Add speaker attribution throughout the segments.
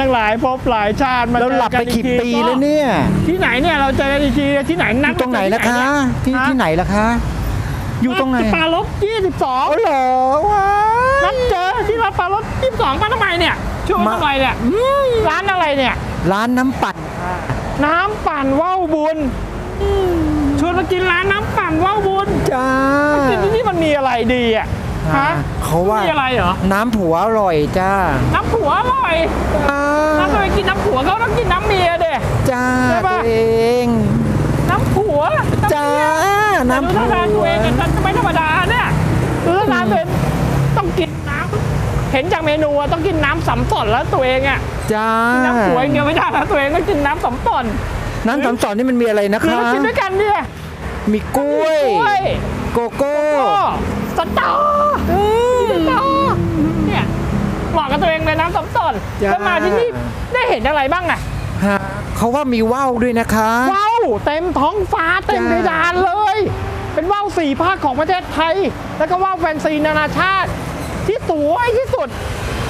Speaker 1: ตั้งหลายภพหลายชาติมา
Speaker 2: เราหลับไปกี่ปีแล้วเนี่ย
Speaker 1: ที่ไหนเนี่ยเราเจอกันอีกทีที่ไหน
Speaker 2: อ
Speaker 1: นัด
Speaker 2: ยู่ตรงไหนล่ะคะที่
Speaker 1: ฮะ
Speaker 2: ที่ไหนล่ะคะ อยู่ตรงไหน
Speaker 1: ปลาลบ22
Speaker 2: อ๋อเหรอว้า
Speaker 1: นัดเจอที่ร้านปลารถ22มาทำไมเนี่ยช่วยมา
Speaker 2: มา
Speaker 1: ทำไมเนี่ยร้านอะไรเนี่ย
Speaker 2: ร้านน้ำปั่น
Speaker 1: น้ำปั่นว่าวบุญชวนมากินร้านน้ำปั่นว่าวบุญ
Speaker 2: จ้า
Speaker 1: กินที่นี่มันมีอะไรดีอะ ฮะ
Speaker 2: เขาว่า
Speaker 1: มีอะไรเหรอ
Speaker 2: น้ำผัวอร่อยจ้า
Speaker 1: น้ำผัวอร่อย
Speaker 2: จ้า
Speaker 1: น้ำทำไมกินน้ำผัวเขาต้องกินน้ำเมียเด้
Speaker 2: จ้า
Speaker 1: ใช่ปะ
Speaker 2: ตัวเอง
Speaker 1: น้ำผัว
Speaker 2: จ้า
Speaker 1: น้ำ
Speaker 2: น้ำ
Speaker 1: ผั
Speaker 2: ผั
Speaker 1: ว
Speaker 2: ว
Speaker 1: ทานตัวเองเนี่ยจะไม่ธรรมดาเนี่ยดูท่าทางตัวเองต้องกินน้ำเห็นจากเมนูอะต้องกินน้ำสำสดแล้วตัวเองอะ
Speaker 2: จ้า
Speaker 1: กินน้ำผัวอย่างเดียวไม่ได้แล้วตัวเองต้องกินน้ำสำสด
Speaker 2: น้ำสามสอนนี่มันมีอะไรนะ
Speaker 1: คือ
Speaker 2: คะ
Speaker 1: เรากินด้วยกันเนี่ย
Speaker 2: มีกล้วย
Speaker 1: กล้วย
Speaker 2: โกโก้
Speaker 1: ก็สตอสตอเนี่ยเหมาะกับตัวเองเลยน้ำสำสด
Speaker 2: จ้า
Speaker 1: แล้วมาที่นี่ได้เห็นอะไรบ้างอะ
Speaker 2: ฮะเขาว่ามีว่าวด้วยนะคะ
Speaker 1: ว้าวเต็มท้องฟ้าเต็ม
Speaker 2: จ้า
Speaker 1: เพดานเลย เป็นว่าวสี่ภาคของประเทศไทย แล้วก็ว่าวแฟนซีนานาชาติ ที่สวยที่สุด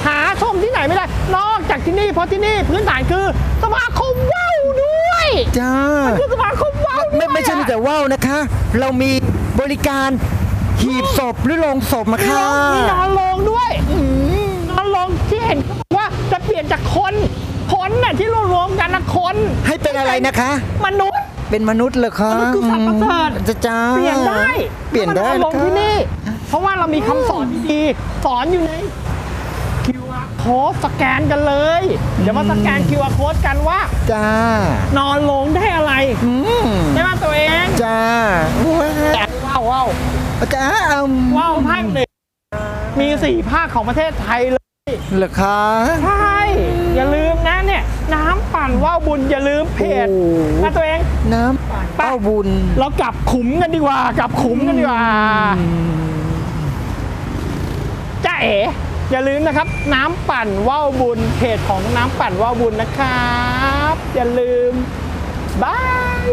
Speaker 1: หาชมที่ไหนไม่ได้ นอกจากที่นี่เพราะที่นี่พื้นฐานคือสมาคมว่าวด้วย
Speaker 2: จ้า
Speaker 1: คือสมาคมว่าวด้วย
Speaker 2: ไม่ไม่ใช่มี
Speaker 1: อะ
Speaker 2: แต่ว่าวนะคะ เรามีบริการหีบศพหรือโลงศพมา
Speaker 1: มี
Speaker 2: ค่ะ
Speaker 1: นอนมีนอนลงด้วยนอนลงที่เห็นเขาบอกว่า จะเปลี่ยนจากคนคนน่ะที่รวมๆกันนะคน
Speaker 2: ให้เป็นอะไรนะคะ
Speaker 1: มนุษย์
Speaker 2: เป็นมนุษย์เหรอคะ
Speaker 1: มนุษย์คือสัตว์ประเสริฐ
Speaker 2: จะจ้า
Speaker 1: เปลี่ยนได้
Speaker 2: เปลี่ยนได้
Speaker 1: แล้วมานอนลง
Speaker 2: นะคะ
Speaker 1: ที่นี่ เพราะว่าเรามีคำสอนดีๆสอนอยู่ใน QR code สแกนกันเลย เดี๋ยวมาสแกน QR code กันว่า
Speaker 2: จ้า น
Speaker 1: อนลงได้อะไร
Speaker 2: อืม
Speaker 1: ใช่ไหมตัวเอง
Speaker 2: จ้า
Speaker 1: แต่ว้าวว้าว
Speaker 2: จ้าอืม
Speaker 1: ว้าวภาคหนึ่งมีสี่ภาคของประเทศไทยเลย
Speaker 2: เหรอคะ
Speaker 1: ใช่ อย่าลืมนะเนี่ย น้ำปั่นว่าวบุญอย่าลืมเพจ
Speaker 2: โอ้
Speaker 1: นะตัวเอง
Speaker 2: น้ำเป้าบุญ
Speaker 1: เรากลับขุมกันดีกว่ากลับขุมกันดีกว่าจ้าเอ๋อย่าลืมนะครับ น้ำปั่นว่าวบุญเพจของน้ำปั่นว่าวบุญนะครับ อย่าลืมบาย